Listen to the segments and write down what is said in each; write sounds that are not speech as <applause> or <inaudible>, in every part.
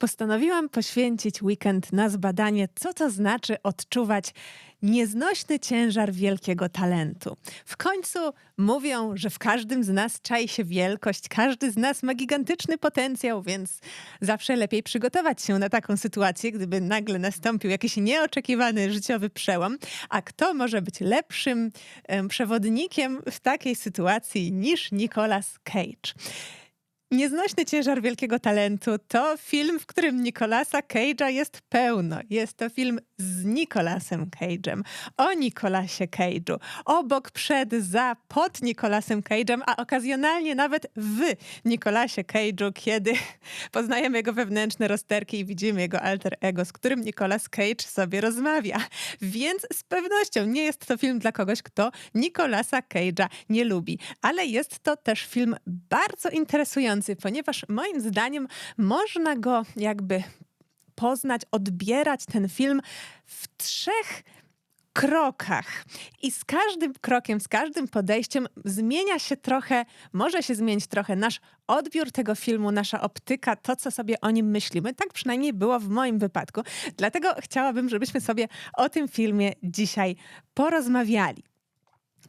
postanowiłam poświęcić weekend na zbadanie, co to znaczy odczuwać nieznośny ciężar wielkiego talentu. W końcu mówią, że w każdym z nas czai się wielkość, każdy z nas ma gigantyczny potencjał, więc zawsze lepiej przygotować się na taką sytuację, gdyby nagle nastąpił jakiś nieoczekiwany życiowy przełom. A kto może być lepszym em, przewodnikiem w takiej sytuacji niż Nicolas Cage? Nieznośny ciężar wielkiego talentu to film, w którym Nicolasa Cage'a jest pełno. Jest to film z Nicolasem Cage'em, o Nicolasie Cage'u, obok, przed, za, pod Nicolasem Cage'em, a okazjonalnie nawet w Nicolasie Cage'u, kiedy <laughs> poznajemy jego wewnętrzne rozterki i widzimy jego alter ego, z którym Nicolas Cage sobie rozmawia. Więc z pewnością nie jest to film dla kogoś, kto Nicolasa Cage'a nie lubi, ale jest to też film bardzo interesujący, ponieważ moim zdaniem można go jakby poznać, odbierać ten film w trzech krokach. I z każdym krokiem, z każdym podejściem zmienia się trochę, może się zmienić trochę nasz odbiór tego filmu, nasza optyka, to, co sobie o nim myślimy. Tak przynajmniej było w moim wypadku. Dlatego chciałabym, żebyśmy sobie o tym filmie dzisiaj porozmawiali.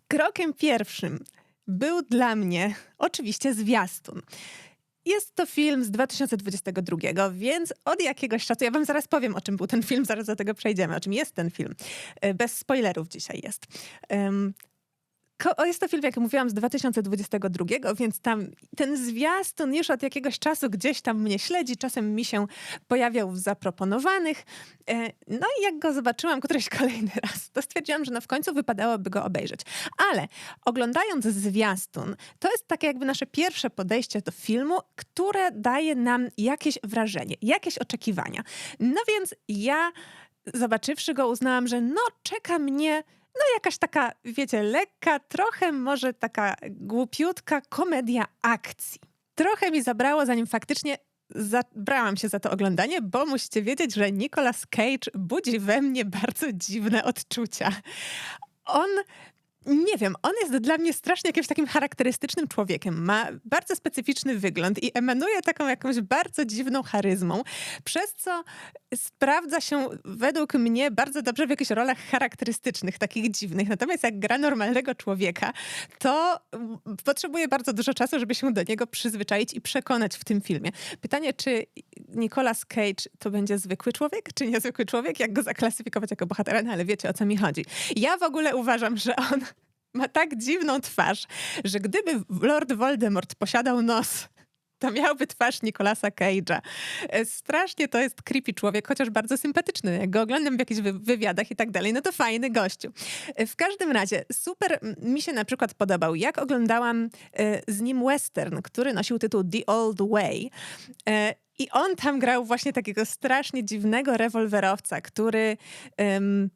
Krokiem pierwszym był dla mnie oczywiście zwiastun. Jest to film z 2022, więc od jakiegoś czasu, ja wam zaraz powiem, o czym był ten film, zaraz do tego przejdziemy, o czym jest ten film. E, Bez spoilerów dzisiaj jest. Jest to film, jak mówiłam, z 2022, więc tam ten zwiastun już od jakiegoś czasu gdzieś tam mnie śledzi, czasem mi się pojawiał w zaproponowanych. E, No i jak go zobaczyłam któryś <laughs> kolejny raz, to stwierdziłam, że no w końcu wypadałoby go obejrzeć. Ale oglądając zwiastun, to jest takie jakby nasze pierwsze podejście do filmu, które daje nam jakieś wrażenie, jakieś oczekiwania. No więc ja zobaczywszy go uznałam, że no czeka mnie no jakaś taka, wiecie, lekka, trochę może taka głupiutka komedia akcji. Trochę mi zabrało, zanim faktycznie zabrałam się za to oglądanie, bo musicie wiedzieć, że Nicolas Cage budzi we mnie bardzo dziwne odczucia. On nie wiem, on jest dla mnie strasznie jakimś takim charakterystycznym człowiekiem. Ma bardzo specyficzny wygląd i emanuje taką jakąś bardzo dziwną charyzmą, przez co sprawdza się według mnie bardzo dobrze w jakichś rolach charakterystycznych, takich dziwnych. Natomiast jak gra normalnego człowieka, to potrzebuje bardzo dużo czasu, żeby się do niego przyzwyczaić i przekonać w tym filmie. Pytanie, czy Nicolas Cage to będzie zwykły człowiek, czy niezwykły człowiek? Jak go zaklasyfikować jako bohatera? No ale wiecie, o co mi chodzi. Ja w ogóle uważam, że on ma tak dziwną twarz, że gdyby Lord Voldemort posiadał nos, to miałby twarz Nicolasa Cage'a. E, Strasznie to jest creepy człowiek, chociaż bardzo sympatyczny. Jak go oglądam w jakichś wy- wywiadach i tak dalej, no to fajny gościu. E, W każdym razie, super mi się na przykład podobał, jak oglądałam e, z nim western, który nosił tytuł The Old Way. I on tam grał właśnie takiego strasznie dziwnego rewolwerowca, który... em,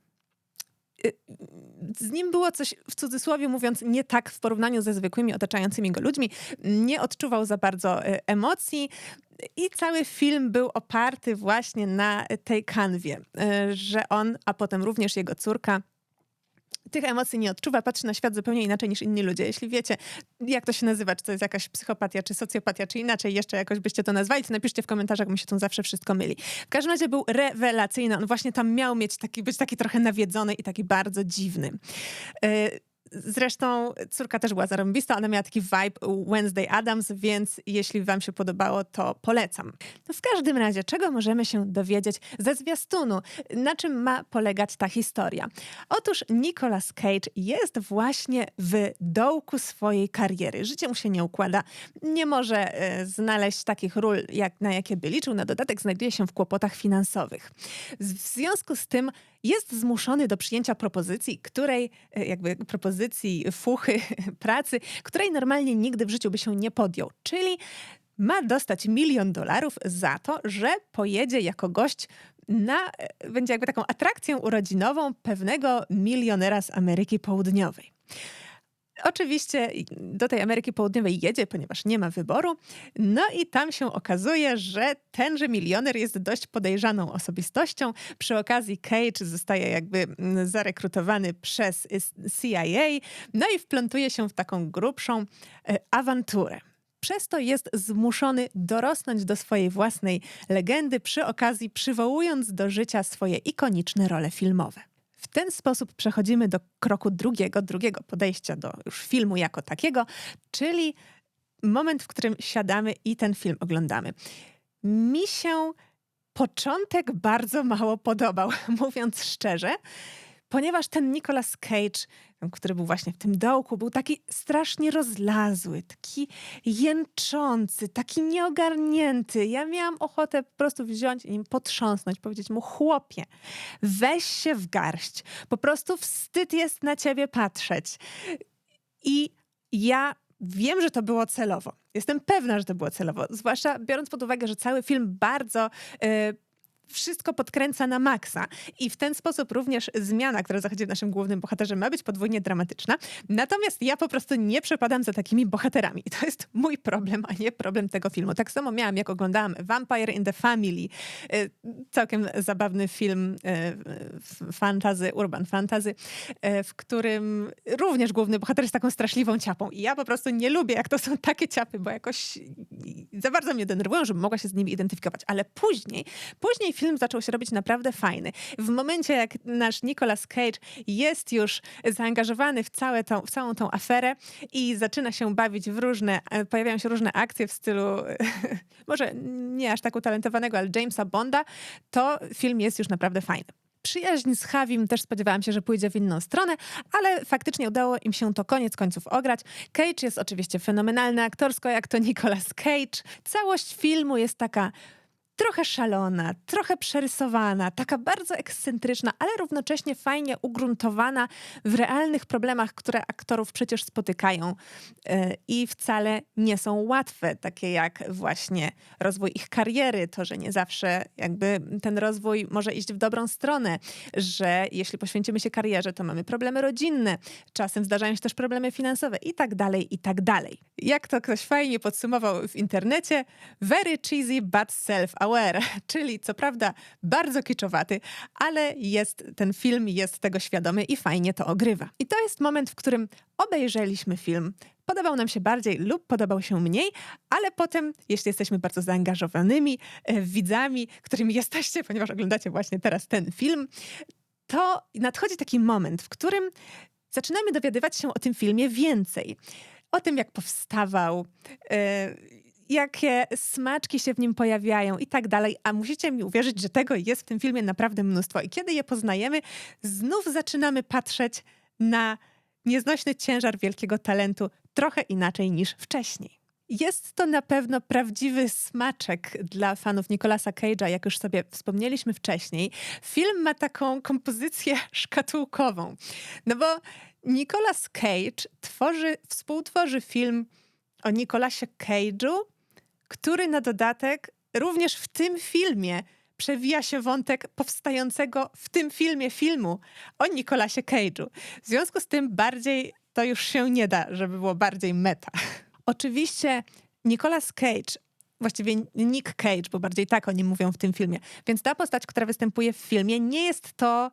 z nim było coś, w cudzysłowie mówiąc, nie tak w porównaniu ze zwykłymi otaczającymi go ludźmi. Nie odczuwał za bardzo e, emocji. I cały film był oparty właśnie na tej kanwie, e, że on, a potem również jego córka, tych emocji nie odczuwa, patrzy na świat zupełnie inaczej niż inni ludzie. Jeśli wiecie, jak to się nazywa, czy to jest jakaś psychopatia, czy socjopatia, czy inaczej jeszcze jakoś byście to nazwali, to napiszcie w komentarzach, mi się tu zawsze wszystko myli. W każdym razie był rewelacyjny. On właśnie tam miał mieć taki, być taki trochę nawiedzony i taki bardzo dziwny. E, Zresztą córka też była zarąbista, ona miała taki vibe Wednesday Adams, więc jeśli wam się podobało, to polecam. No w każdym razie, czego możemy się dowiedzieć ze zwiastunu? Na czym ma polegać ta historia? Otóż Nicolas Cage jest właśnie w dołku swojej kariery. Życie mu się nie układa. Nie może e, znaleźć takich ról, jak, na jakie by liczył. Na dodatek znajduje się w kłopotach finansowych. W związku z tym jest zmuszony do przyjęcia propozycji, której, e, jakby propozycji fuchy <laughs> pracy, której normalnie nigdy w życiu by się nie podjął. Czyli ma dostać milion dolarów za to, że pojedzie jako gość na, e, będzie jakby taką atrakcją urodzinową pewnego milionera z Ameryki Południowej. Oczywiście do tej Ameryki Południowej jedzie, ponieważ nie ma wyboru. No i tam się okazuje, że tenże milioner jest dość podejrzaną osobistością. Przy okazji Cage zostaje jakby mm, zarekrutowany przez y, CIA, no i wplątuje się w taką grubszą e, awanturę. przez to jest zmuszony dorosnąć do swojej własnej legendy, przy okazji przywołując do życia swoje ikoniczne role filmowe. W ten sposób przechodzimy do kroku drugiego, drugiego podejścia do już filmu jako takiego, czyli moment, w którym siadamy i ten film oglądamy. Mi się początek bardzo mało podobał, <laughs> mówiąc szczerze, ponieważ ten Nicolas Cage, który był właśnie w tym dołku, był taki strasznie rozlazły, taki jęczący, taki nieogarnięty. Ja miałam ochotę po prostu wziąć i nim potrząsnąć, powiedzieć mu: chłopie, weź się w garść. Po prostu wstyd jest na ciebie patrzeć. I ja Wiem, że to było celowo. Jestem pewna, że to było celowo. Zwłaszcza biorąc pod uwagę, że cały film bardzo e, wszystko podkręca na maksa. I w ten sposób również zmiana, która zachodzi w naszym głównym bohaterze, ma być podwójnie dramatyczna. Natomiast ja po prostu nie przepadam za takimi bohaterami. I to jest mój problem, a nie problem tego filmu. Tak samo miałam, jak oglądałam Vampire in the Family. Y, całkiem zabawny film y, fantazy, urban fantazy, y, w którym również główny bohater jest taką straszliwą ciapą. I ja po prostu nie lubię, jak to są takie ciapy, bo jakoś za bardzo mnie denerwują, żebym mogła się z nimi identyfikować. Ale później, później film zaczął się robić naprawdę fajny. W momencie, jak nasz Nicolas Cage jest już zaangażowany w, całe tą, w całą tą aferę i zaczyna się bawić w różne, e, pojawiają się różne akcje w stylu, <laughs> może nie aż tak utalentowanego, ale Jamesa Bonda, to film jest już naprawdę fajny. Przyjaźń z Havim też spodziewałam się, że pójdzie w inną stronę, ale faktycznie udało im się to koniec końców ograć. Cage jest oczywiście fenomenalny aktorsko, jak to Nicolas Cage. Całość filmu jest taka trochę szalona, trochę przerysowana, taka bardzo ekscentryczna, ale równocześnie fajnie ugruntowana w realnych problemach, które aktorów przecież spotykają e, i wcale nie są łatwe, takie jak właśnie rozwój ich kariery, to, że nie zawsze jakby ten rozwój może iść w dobrą stronę, że jeśli poświęcimy się karierze, to mamy problemy rodzinne, czasem zdarzają się też problemy finansowe i tak dalej, i tak dalej. Jak to ktoś fajnie podsumował w internecie, very cheesy but self <laughs> Czyli co prawda bardzo kiczowaty, ale jest, ten film jest tego świadomy i fajnie to ogrywa. I to jest moment, w którym obejrzeliśmy film, podobał nam się bardziej lub podobał się mniej, ale potem, jeśli jesteśmy bardzo zaangażowanymi e, widzami, którymi <laughs> jesteście, ponieważ oglądacie właśnie teraz ten film, to nadchodzi taki moment, w którym zaczynamy dowiadywać się o tym filmie więcej. O tym, jak powstawał, e, jakie smaczki się w nim pojawiają i tak dalej. A musicie mi uwierzyć, że tego jest w tym filmie naprawdę mnóstwo. I kiedy je poznajemy, znów zaczynamy patrzeć na nieznośny ciężar wielkiego talentu trochę inaczej niż wcześniej. Jest to na pewno prawdziwy smaczek dla fanów Nicolasa Cage'a, jak już sobie wspomnieliśmy wcześniej. Film ma taką kompozycję <laughs> szkatułkową. No bo Nicolas Cage tworzy, współtworzy film o Nicolasie Cage'u, który na dodatek również w tym filmie przewija się wątek powstającego w tym filmie filmu o Nicolasie Cage'u. W związku z tym bardziej to już się nie da, żeby było bardziej meta. <laughs> Oczywiście Nicolas Cage właściwie Nick Cage, bo bardziej tak o nim mówią w tym filmie. Więc ta postać, która występuje w filmie, nie jest to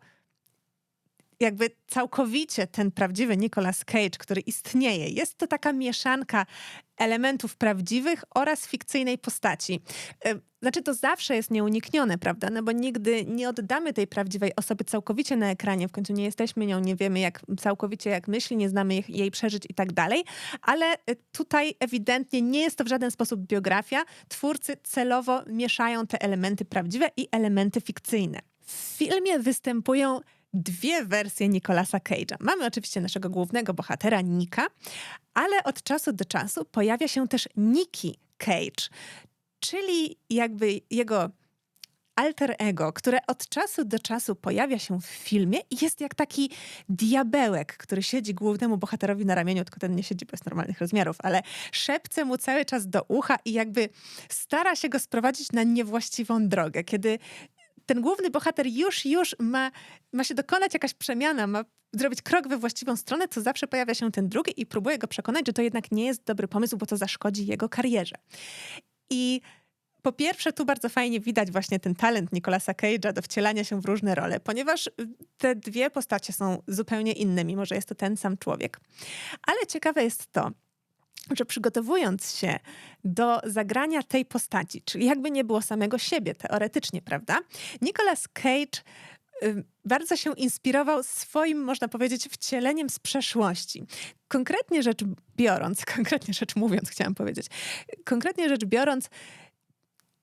jakby całkowicie ten prawdziwy Nicolas Cage, który istnieje. Jest to taka mieszanka elementów prawdziwych oraz fikcyjnej postaci. E, znaczy, to zawsze jest nieuniknione, prawda? No bo nigdy nie oddamy tej prawdziwej osoby całkowicie na ekranie. W końcu nie jesteśmy nią, nie wiemy jak całkowicie jak myśli, nie znamy jej, jej przeżyć i tak dalej. Ale e, tutaj ewidentnie nie jest to w żaden sposób biografia. Twórcy celowo mieszają te elementy prawdziwe i elementy fikcyjne. W filmie występują dwie wersje Nicolasa Cage'a. Mamy oczywiście naszego głównego bohatera Nika, ale od czasu do czasu pojawia się też Nikki Cage, czyli jakby jego alter ego, które od czasu do czasu pojawia się w filmie i jest jak taki diabełek, który siedzi głównemu bohaterowi na ramieniu, tylko ten nie siedzi bez normalnych rozmiarów, ale szepce mu cały czas do ucha i jakby stara się go sprowadzić na niewłaściwą drogę, kiedy ten główny bohater już, już ma, ma się dokonać jakaś przemiana, ma zrobić krok we właściwą stronę, to zawsze pojawia się ten drugi i próbuje go przekonać, że to jednak nie jest dobry pomysł, bo to zaszkodzi jego karierze. I po pierwsze, tu bardzo fajnie widać właśnie ten talent Nicolasa Cage'a do wcielania się w różne role, ponieważ te dwie postacie są zupełnie inne, mimo że jest to ten sam człowiek. Ale ciekawe jest to, że przygotowując się do zagrania tej postaci, czyli jakby nie było samego siebie teoretycznie, prawda? Nicolas Cage y, bardzo się inspirował swoim, można powiedzieć, wcieleniem z przeszłości. Konkretnie rzecz biorąc, <laughs> konkretnie rzecz mówiąc, chciałam powiedzieć, konkretnie rzecz biorąc,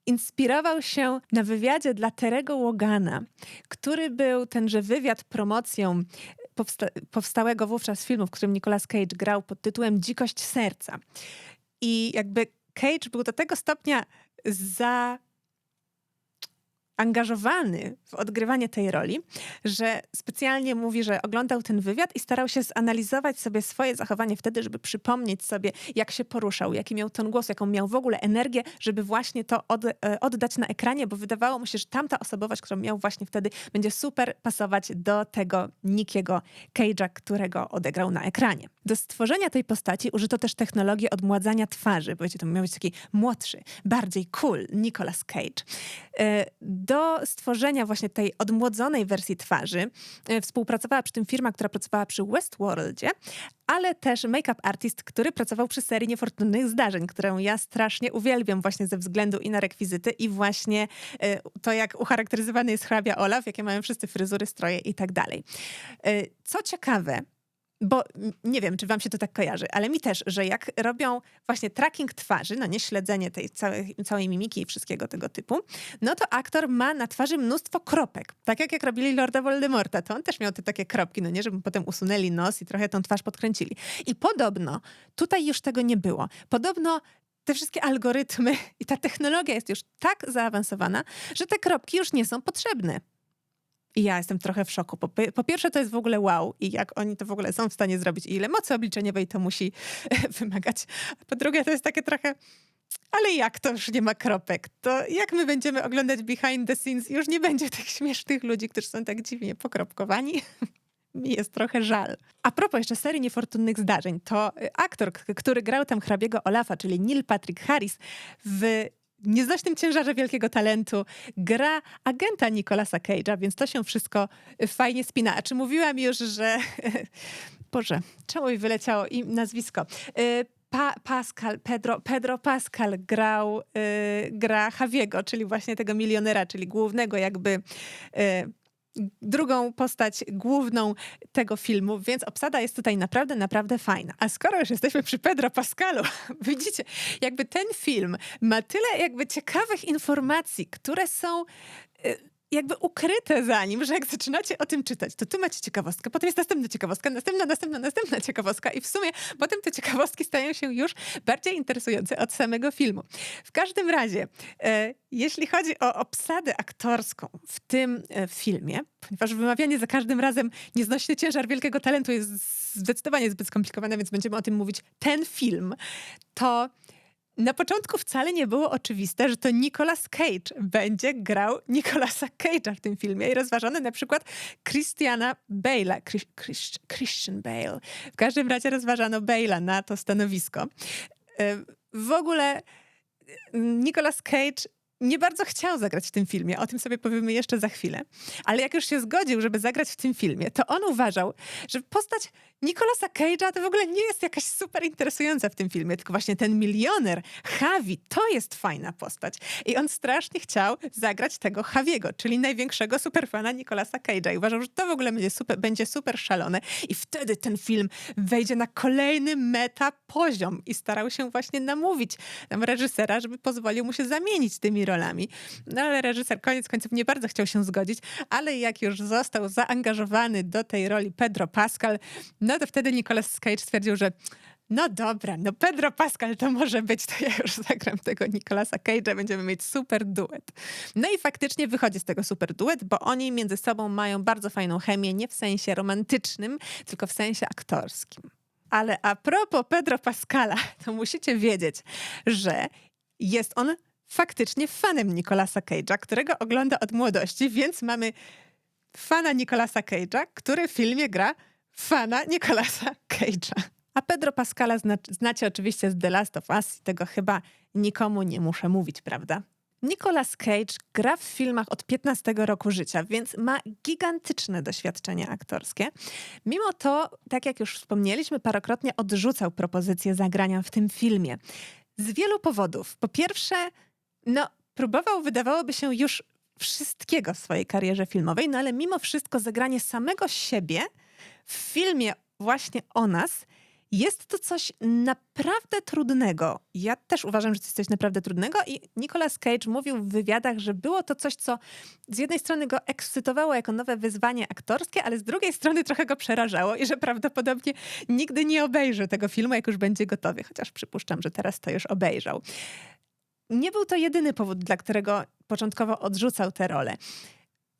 inspirował się na wywiadzie dla Terego Łogana, który był tenże wywiad promocją powsta powstałego wówczas filmu, w którym Nicolas Cage grał pod tytułem Dzikość serca. I jakby Cage był do tego stopnia za angażowany w odgrywanie tej roli, że specjalnie mówi, że oglądał ten wywiad i starał się zanalizować sobie swoje zachowanie wtedy, żeby przypomnieć sobie, jak się poruszał, jaki miał ton głosu, jaką miał w ogóle energię, żeby właśnie to od, e, oddać na ekranie, bo wydawało mu się, że tamta osobowość, którą miał właśnie wtedy, będzie super pasować do tego Nikiego Cage'a, którego odegrał na ekranie. Do stworzenia tej postaci użyto też technologię odmładzania twarzy. Powiecie, to miał być taki młodszy, bardziej cool Nicolas Cage. E, do stworzenia właśnie tej odmłodzonej wersji twarzy e, współpracowała przy tym firma, która pracowała przy Westworldzie, ale też make-up artist, który pracował przy serii Niefortunnych Zdarzeń, którą ja strasznie uwielbiam właśnie ze względu i na rekwizyty i właśnie e, to, jak ucharakteryzowany jest hrabia Olaf, jakie mają wszyscy fryzury, stroje i tak dalej. Co ciekawe, bo nie wiem, czy wam się to tak kojarzy, ale mi też, że jak robią właśnie tracking twarzy, no nie śledzenie tej całej, całej mimiki i wszystkiego tego typu, no to aktor ma na twarzy mnóstwo kropek. Tak jak jak robili Lorda Voldemorta, to on też miał te takie kropki, no nie, żeby potem usunęli nos i trochę tą twarz podkręcili. I podobno tutaj już tego nie było. Podobno te wszystkie algorytmy <laughs> i ta technologia jest już tak zaawansowana, że te kropki już nie są potrzebne. I ja jestem trochę w szoku. Po, po, pierwsze, to jest w ogóle wow i jak oni to w ogóle są w stanie zrobić i ile mocy obliczeniowej to musi <laughs> wymagać. Po drugie, to jest takie trochę. Ale jak to już nie ma kropek? To jak my będziemy oglądać behind the scenes? Już nie będzie tych śmiesznych ludzi, którzy są tak dziwnie pokropkowani. <laughs> Mi jest trochę żal. A propos jeszcze serii niefortunnych zdarzeń, to aktor, który grał tam hrabiego Olafa, czyli Neil Patrick Harris, w nieznośnym ciężarze wielkiego talentu gra agenta Nicolasa Cage'a, więc to się wszystko fajnie spina. A czy mówiłam już, że... <laughs> Boże, czemu mi wyleciało im nazwisko? Y, pa Pascal, Pedro, Pedro Pascal grał, y, gra Javiego, czyli właśnie tego milionera, czyli głównego jakby y, drugą postać główną tego filmu, więc obsada jest tutaj naprawdę, naprawdę fajna. A skoro już jesteśmy przy Pedro Pascalu, <laughs> widzicie, jakby ten film ma tyle jakby ciekawych informacji, które są y, jakby ukryte za nim, że jak zaczynacie o tym czytać, to tu macie ciekawostkę, potem jest następna ciekawostka, następna, następna, następna ciekawostka i w sumie potem te ciekawostki stają się już bardziej interesujące od samego filmu. W każdym razie, e, jeśli chodzi o obsadę aktorską w tym e, filmie, ponieważ wymawianie za każdym razem nieznośny ciężar wielkiego talentu jest zdecydowanie zbyt skomplikowane, więc będziemy o tym mówić ten film, to na początku wcale nie było oczywiste, że to Nicolas Cage będzie grał Nicolasa Cage'a w tym filmie i rozważony na przykład Christiana Bale'a, Chris, Christian Bale. W każdym razie rozważano Bale'a na to stanowisko. E, w ogóle Nicolas Cage nie bardzo chciał zagrać w tym filmie. O tym sobie powiemy jeszcze za chwilę. Ale jak już się zgodził, żeby zagrać w tym filmie, to on uważał, że postać Nicolasa Cage'a to w ogóle nie jest jakaś super interesująca w tym filmie, tylko właśnie ten milioner, Javi, to jest fajna postać. I on strasznie chciał zagrać tego Javiego, czyli największego superfana Nicolasa Cage'a. I uważał, że to w ogóle będzie super, będzie super szalone. I wtedy ten film wejdzie na kolejny meta poziom. I starał się właśnie namówić tam reżysera, żeby pozwolił mu się zamienić tymi rolami. No ale reżyser koniec końców nie bardzo chciał się zgodzić, ale jak już został zaangażowany do tej roli Pedro Pascal, no to wtedy Nicolas Cage stwierdził, że no dobra, no Pedro Pascal to może być, to ja już zagram tego Nicolasa Cage'a, będziemy mieć super duet. No i faktycznie wychodzi z tego super duet, bo oni między sobą mają bardzo fajną chemię, nie w sensie romantycznym, tylko w sensie aktorskim. Ale a propos Pedro Pascala, <laughs> to musicie wiedzieć, że jest on faktycznie fanem Nicolasa Cage'a, którego ogląda od młodości, więc mamy fana Nicolasa Cage'a, który w filmie gra fana Nicolasa Cage'a. A Pedro Pascala zna, znacie oczywiście z The Last of Us tego chyba nikomu nie muszę mówić, prawda? Nicolas Cage gra w filmach od 15 roku życia, więc ma gigantyczne doświadczenie aktorskie. Mimo to, tak jak już wspomnieliśmy, parokrotnie odrzucał propozycję zagrania w tym filmie. Z wielu powodów. Po pierwsze, no, próbował, wydawałoby się, już wszystkiego w swojej karierze filmowej, no ale mimo wszystko zagranie samego siebie w filmie właśnie o nas jest to coś naprawdę trudnego. Ja też uważam, że to jest coś naprawdę trudnego i Nicolas Cage mówił w wywiadach, że było to coś, co z jednej strony go ekscytowało jako nowe wyzwanie aktorskie, ale z drugiej strony trochę go przerażało i że prawdopodobnie nigdy nie obejrzy tego filmu, jak już będzie gotowy, chociaż przypuszczam, że teraz to już obejrzał. Nie był to jedyny powód, dla którego początkowo odrzucał tę rolę.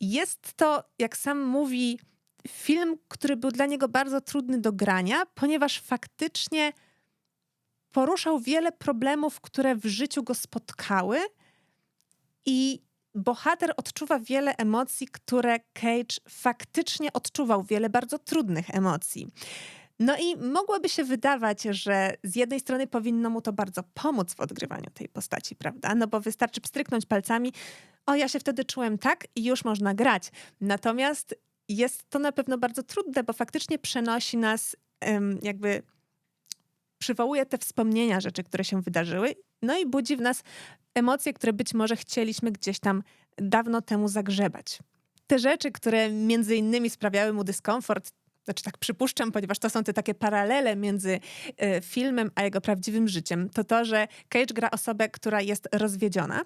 Jest to, jak sam mówi, film, który był dla niego bardzo trudny do grania, ponieważ faktycznie poruszał wiele problemów, które w życiu go spotkały i bohater odczuwa wiele emocji, które Cage faktycznie odczuwał, wiele bardzo trudnych emocji. No i mogłoby się wydawać, że z jednej strony powinno mu to bardzo pomóc w odgrywaniu tej postaci, prawda? No bo wystarczy pstryknąć palcami, o ja się wtedy czułem tak i już można grać. Natomiast jest to na pewno bardzo trudne, bo faktycznie przenosi nas, jakby przywołuje te wspomnienia rzeczy, które się wydarzyły, no i budzi w nas emocje, które być może chcieliśmy gdzieś tam dawno temu zagrzebać. Te rzeczy, które między innymi sprawiały mu dyskomfort, znaczy tak przypuszczam, ponieważ to są te takie paralele między y, filmem a jego prawdziwym życiem, to to, że Cage gra osobę, która jest rozwiedziona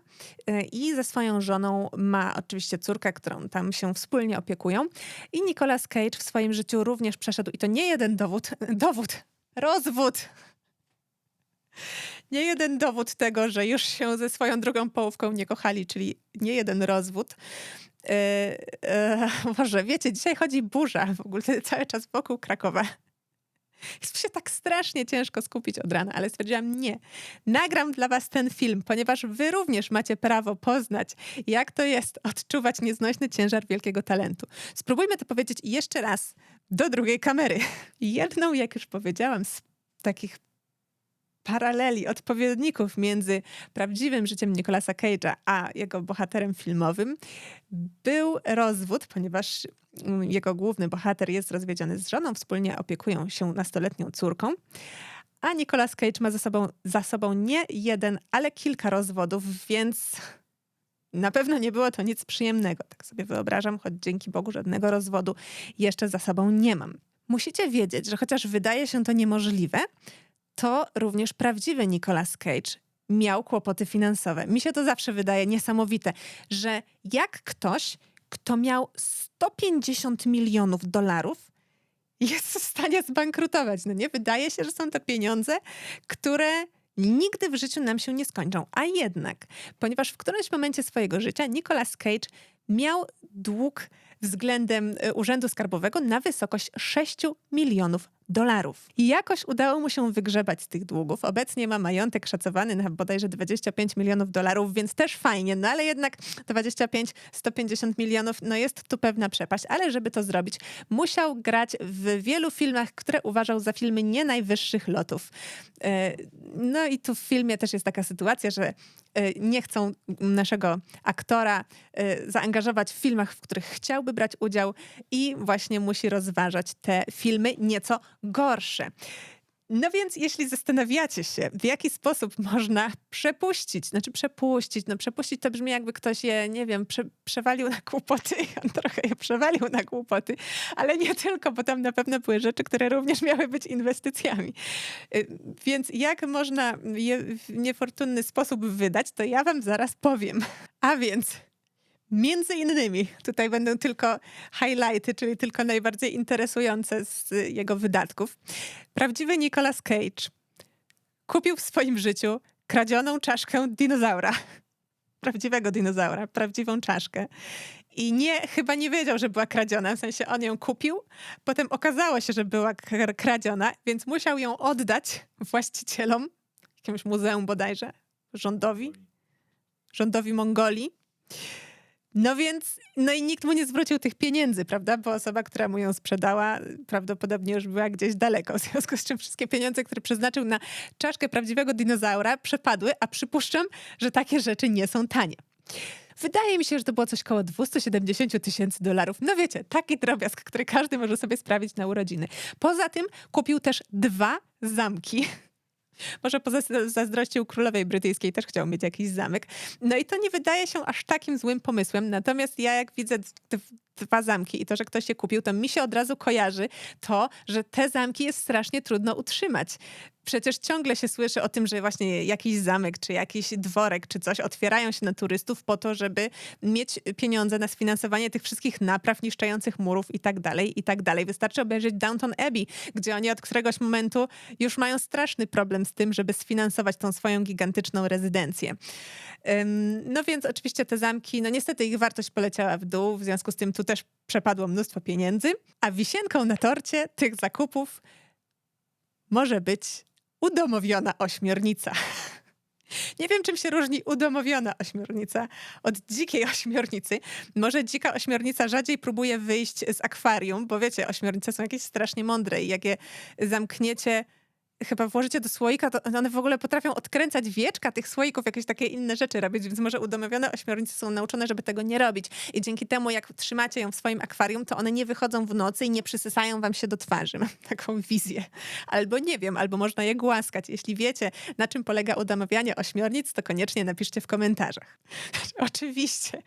y, i ze swoją żoną ma oczywiście córkę, którą tam się wspólnie opiekują. I Nicolas Cage w swoim życiu również przeszedł, i to nie jeden dowód, <laughs> dowód, rozwód. Nie jeden dowód tego, że już się ze swoją drugą połówką nie kochali, czyli nie jeden rozwód. Yy, <laughs> może wiecie, dzisiaj chodzi burza w ogóle <laughs> cały czas wokół Krakowa. Jest się tak strasznie ciężko skupić od rana, ale stwierdziłam nie. Nagram dla was ten film, ponieważ wy również macie prawo poznać, jak to jest odczuwać nieznośny ciężar wielkiego talentu. Spróbujmy to powiedzieć jeszcze raz do drugiej kamery. <laughs> Jedną, jak już powiedziałam, z takich paraleli, odpowiedników między prawdziwym życiem Nicolasa Cage'a a jego bohaterem filmowym był rozwód, ponieważ mm, jego główny bohater jest rozwiedziony z żoną, wspólnie opiekują się nastoletnią córką. A Nicolas Cage ma za sobą, za sobą nie jeden, ale kilka rozwodów, więc na pewno nie było to nic przyjemnego. Tak sobie wyobrażam, choć dzięki Bogu żadnego rozwodu jeszcze za sobą nie mam. Musicie wiedzieć, że chociaż wydaje się to niemożliwe, to również prawdziwy Nicolas Cage miał kłopoty finansowe. Mi się to zawsze wydaje niesamowite, że jak ktoś, kto miał 150 milionów dolarów, jest w stanie zbankrutować. No nie, wydaje się, że są to pieniądze, które nigdy w życiu nam się nie skończą. A jednak, ponieważ w którymś momencie swojego życia Nicolas Cage miał dług względem e, Urzędu Skarbowego na wysokość 6 milionów dolarów. I jakoś udało mu się wygrzebać z tych długów. Obecnie ma majątek szacowany na bodajże 25 milionów dolarów, więc też fajnie, no ale jednak 25-150 milionów, no jest tu pewna przepaść. Ale żeby to zrobić, musiał grać w wielu filmach, które uważał za filmy nie najwyższych lotów. E, no i tu w filmie też jest taka sytuacja, że e, nie chcą naszego aktora e, zaangażować w filmach, w których chciałby brać udział i właśnie musi rozważać te filmy nieco gorsze. No więc jeśli zastanawiacie się, w jaki sposób można przepuścić, znaczy przepuścić, no przepuścić to brzmi jakby ktoś je, nie wiem, prze, przewalił na kłopoty, <laughs> on trochę je przewalił na kłopoty, ale nie tylko, bo tam na pewno były rzeczy, które również miały być inwestycjami. Y, więc jak można je w niefortunny sposób wydać, to ja wam zaraz powiem. A więc Między innymi, tutaj będą tylko highlighty, czyli tylko najbardziej interesujące z jego wydatków. Prawdziwy Nicolas Cage kupił w swoim życiu kradzioną czaszkę dinozaura. <laughs> Prawdziwego dinozaura, prawdziwą czaszkę. I nie, chyba nie wiedział, że była kradziona, w sensie on ją kupił, potem okazało się, że była kradziona, więc musiał ją oddać właścicielom, jakiemuś muzeum bodajże, rządowi, rządowi Mongolii. No więc, no i nikt mu nie zwrócił tych pieniędzy, prawda? Bo osoba, która mu ją sprzedała, prawdopodobnie już była gdzieś daleko. W związku z czym wszystkie pieniądze, które przeznaczył na czaszkę prawdziwego dinozaura, przepadły, a przypuszczam, że takie rzeczy nie są tanie. Wydaje mi się, że to było coś koło 270 tysięcy dolarów. No wiecie, taki drobiazg, który każdy może sobie sprawić na urodziny. Poza tym kupił też dwa zamki. Może zazdrościł królowej brytyjskiej, też chciał mieć jakiś zamek. No i to nie wydaje się aż takim złym pomysłem. Natomiast ja jak widzę dwa zamki i to, że ktoś je kupił, to mi się od razu kojarzy to, że te zamki jest strasznie trudno utrzymać. Przecież ciągle się słyszy o tym, że właśnie jakiś zamek, czy jakiś dworek, czy coś otwierają się na turystów po to, żeby mieć pieniądze na sfinansowanie tych wszystkich napraw, niszczących murów i tak dalej, i tak dalej. Wystarczy obejrzeć Downton Abbey, gdzie oni od któregoś momentu już mają straszny problem z tym, żeby sfinansować tą swoją gigantyczną rezydencję. No więc oczywiście te zamki, no niestety ich wartość poleciała w dół, w związku z tym tu też przepadło mnóstwo pieniędzy, a wisienką na torcie tych zakupów może być udomowiona ośmiornica. Nie wiem, czym się różni udomowiona ośmiornica od dzikiej ośmiornicy. Może dzika ośmiornica rzadziej próbuje wyjść z akwarium, bo wiecie, ośmiornice są jakieś strasznie mądre i jak je zamkniecie chyba włożycie do słoika, to one w ogóle potrafią odkręcać wieczka tych słoików, jakieś takie inne rzeczy robić, więc może udomowione ośmiornice są nauczone, żeby tego nie robić. I dzięki temu, jak trzymacie ją w swoim akwarium, to one nie wychodzą w nocy i nie przysysają wam się do twarzy. <laughs> Mam taką wizję. Albo nie wiem, albo można je głaskać. Jeśli wiecie, na czym polega udomowianie ośmiornic, to koniecznie napiszcie w komentarzach. <laughs> Oczywiście,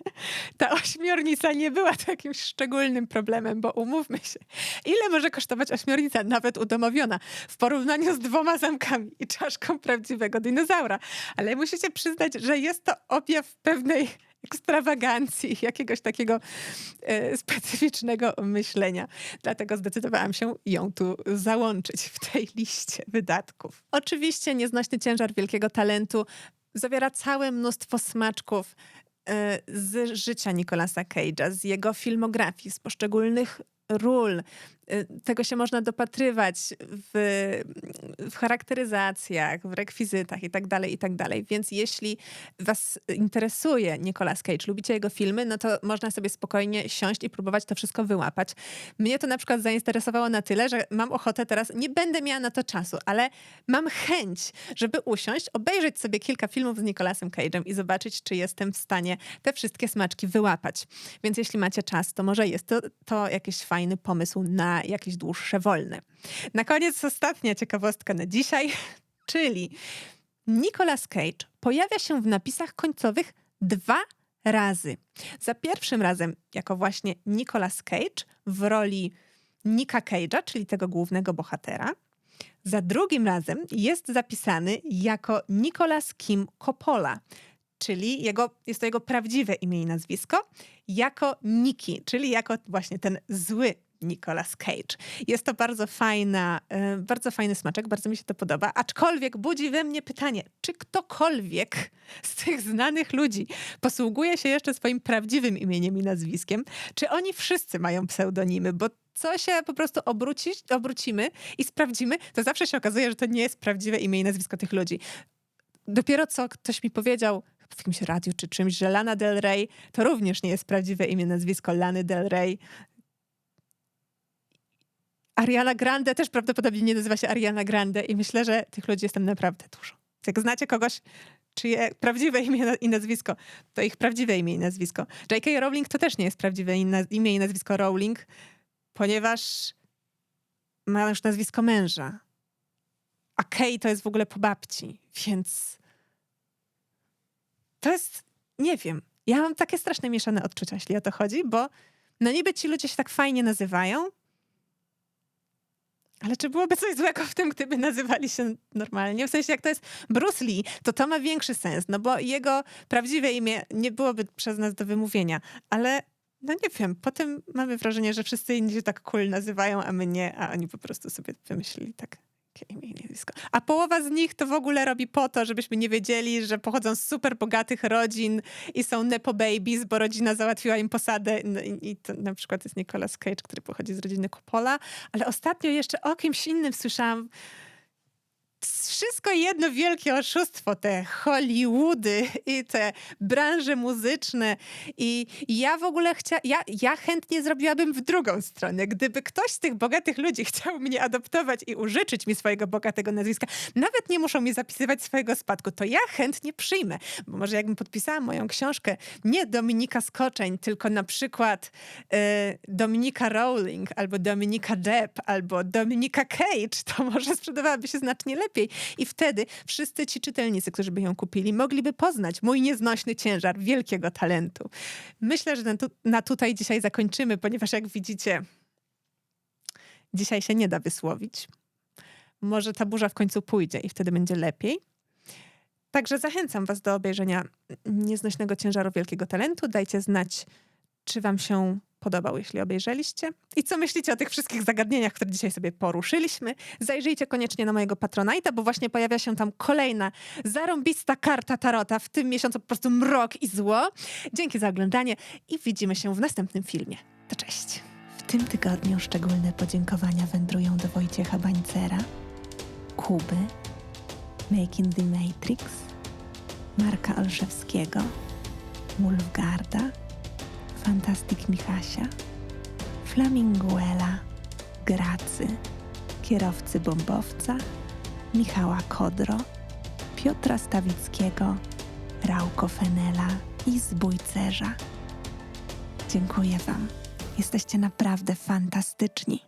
ta ośmiornica nie była takim szczególnym problemem, bo umówmy się, ile może kosztować ośmiornica, nawet udomowiona, w porównaniu z dwoma zamkami i czaszką prawdziwego dinozaura. Ale musicie przyznać, że jest to objaw pewnej ekstrawagancji, jakiegoś takiego e, specyficznego myślenia. Dlatego zdecydowałam się ją tu załączyć w tej liście wydatków. Oczywiście nieznośny ciężar wielkiego talentu zawiera całe mnóstwo smaczków e, z życia Nicolasa Cage'a, z jego filmografii, z poszczególnych ról, tego się można dopatrywać w, w charakteryzacjach, w rekwizytach i tak dalej, i tak. Więc jeśli was interesuje Nicolas Cage, lubicie jego filmy, no to można sobie spokojnie siąść i próbować to wszystko wyłapać. Mnie to na przykład zainteresowało na tyle, że mam ochotę teraz, nie będę miała na to czasu, ale mam chęć, żeby usiąść, obejrzeć sobie kilka filmów z Nicolasem Cage'em i zobaczyć, czy jestem w stanie te wszystkie smaczki wyłapać. Więc jeśli macie czas, to może jest to, to jakiś fajny pomysł na jakieś dłuższe wolne. Na koniec ostatnia ciekawostka na dzisiaj, <laughs> czyli Nicolas Cage pojawia się w napisach końcowych dwa razy. Za pierwszym razem jako właśnie Nicolas Cage w roli Nika Cage'a, czyli tego głównego bohatera. Za drugim razem jest zapisany jako Nicolas Kim Coppola, czyli jego, jest to jego prawdziwe imię i nazwisko, jako Niki, czyli jako właśnie ten zły Nicolas Cage. Jest to bardzo fajna, e, bardzo fajny smaczek, bardzo mi się to podoba. Aczkolwiek budzi we mnie pytanie, czy ktokolwiek z tych znanych ludzi posługuje się jeszcze swoim prawdziwym imieniem i nazwiskiem? Czy oni wszyscy mają pseudonimy? Bo co się po prostu obróci, obrócimy i sprawdzimy, to zawsze się okazuje, że to nie jest prawdziwe imię i nazwisko tych ludzi. Dopiero co ktoś mi powiedział, w jakimś radiu czy czymś, że Lana Del Rey to również nie jest prawdziwe imię, nazwisko Lany Del Rey. Ariana Grande też prawdopodobnie nie nazywa się Ariana Grande i myślę, że tych ludzi jest tam naprawdę dużo. Jak znacie kogoś, czyje prawdziwe imię i nazwisko, to ich prawdziwe imię i nazwisko. J.K. Rowling to też nie jest prawdziwe imię i nazwisko Rowling, ponieważ ma już nazwisko męża. A Kay to jest w ogóle po babci, więc to jest, nie wiem, ja mam takie straszne mieszane odczucia, jeśli o to chodzi, bo no niby ci ludzie się tak fajnie nazywają, ale czy byłoby coś złego w tym, gdyby nazywali się normalnie? W sensie, jak to jest Bruce Lee, to to ma większy sens, no bo jego prawdziwe imię nie byłoby przez nas do wymówienia, ale no nie wiem, potem mamy wrażenie, że wszyscy inni się tak cool nazywają, a my nie, a oni po prostu sobie wymyślili tak imię i nazwisko. A połowa z nich to w ogóle robi po to, żebyśmy nie wiedzieli, że pochodzą z super bogatych rodzin i są nepo babies, bo rodzina załatwiła im posadę. No i, to na przykład jest Nicolas Cage, który pochodzi z rodziny Coppola. Ale ostatnio jeszcze o kimś innym słyszałam, wszystko jedno wielkie oszustwo, te Hollywoody i te branże muzyczne. I ja w ogóle chciałam, ja, ja chętnie zrobiłabym w drugą stronę. Gdyby ktoś z tych bogatych ludzi chciał mnie adoptować i użyczyć mi swojego bogatego nazwiska, nawet nie muszą mi zapisywać swojego spadku, to ja chętnie przyjmę. Bo może jakbym podpisała moją książkę nie Dominika Skoczeń, tylko na przykład e, Dominika Rowling, albo Dominika Depp, albo Dominika Cage, to może sprzedawałaby się znacznie lepiej. I wtedy wszyscy ci czytelnicy, którzy by ją kupili, mogliby poznać mój nieznośny ciężar wielkiego talentu. Myślę, że na tutaj dzisiaj zakończymy, ponieważ jak widzicie, dzisiaj się nie da wysłowić. Może ta burza w końcu pójdzie i wtedy będzie lepiej. Także zachęcam Was do obejrzenia Nieznośnego Ciężaru Wielkiego Talentu. Dajcie znać, czy Wam się podobał, jeśli obejrzeliście. I co myślicie o tych wszystkich zagadnieniach, które dzisiaj sobie poruszyliśmy? Zajrzyjcie koniecznie na mojego Patronite'a, bo właśnie pojawia się tam kolejna zarąbista karta Tarota. W tym miesiącu po prostu mrok i zło. Dzięki za oglądanie i widzimy się w następnym filmie. To cześć! W tym tygodniu szczególne podziękowania wędrują do Wojciecha Bańcera, Kuby, Making the Matrix, Marka Olszewskiego, Wolfgarda, Fantastic Michasia, Flaminguela, Gracy, kierowcy bombowca, Michała Kodro, Piotra Stawickiego, Rauko Fenela i Zbójcerza. Dziękuję Wam. Jesteście naprawdę fantastyczni.